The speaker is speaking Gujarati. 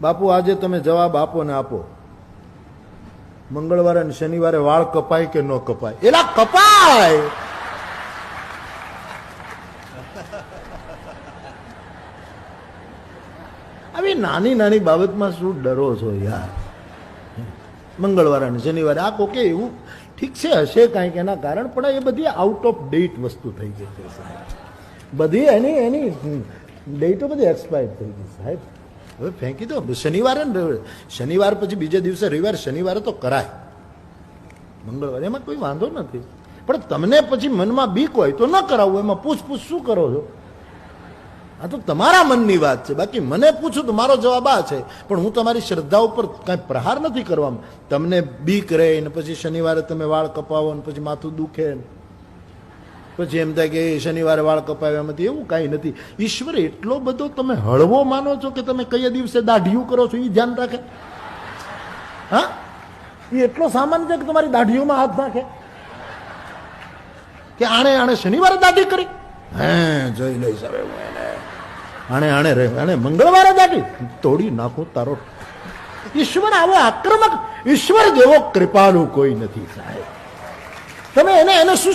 બાપુ, આજે તમે જવાબ આપો ને આપો. મંગળવારે અને શનિવારે વાળ કપાય કે ન કપાય? એલા, કપાય! આવી નાની નાની બાબતમાં શું ડરો છો યાર? મંગળવારે અને શનિવારે આ કોકે એવું ઠીક છે, હશે કાંઈક એના કારણ, પણ એ બધી આઉટ ઓફ ડેટ વસ્તુ થઈ ગઈ છે બધી એની એની ડેટો બધી એક્સપાયર થઈ ગઈ સાહેબ. હવે ફેંકી દો. શનિવારે ને શનિવાર પછી બીજે દિવસે રવિવાર, શનિવારે તો કરાય. મંગળવારે એમાં કોઈ વાંધો નથી. પણ તમને પછી મનમાં બીક હોય તો ન કરાવવું, એમાં પૂછપૂછ શું કરો છો? આ તો તમારા મનની વાત છે. બાકી મને પૂછું તો મારો જવાબ આ છે. પણ હું તમારી શ્રદ્ધા ઉપર કાંઈ પ્રહાર નથી કરવામાં. તમને બીક રહે ને પછી શનિવારે તમે વાળ કપાવો ને પછી માથું દુખે ને. પછી એમ થાય કે શનિવારે વાળ કપાવ્યા નથી એવું કાંઈ નથી. ઈશ્વર એટલો બધો તમે હળવો માનો છો કે તમે કયા દિવસે દાઢિયું કરો છો એ ધ્યાન રાખે. હા? એ એટલો સામાન છે કે તમારી દાઢીઓમાં હાથ નાખે. કે આણે આણે શનિવારે દાઢી કરી. હે જોઈ લઈશ હવે હું એને આણે આણે રહે આણે મંગળવારે દાઢી. તોડી નાખો તારો. ઈશ્વર આવો આક્રમક. ઈશ્વર જેવો કૃપાનું કોઈ નથી સાહેબ. તમે એને એને શું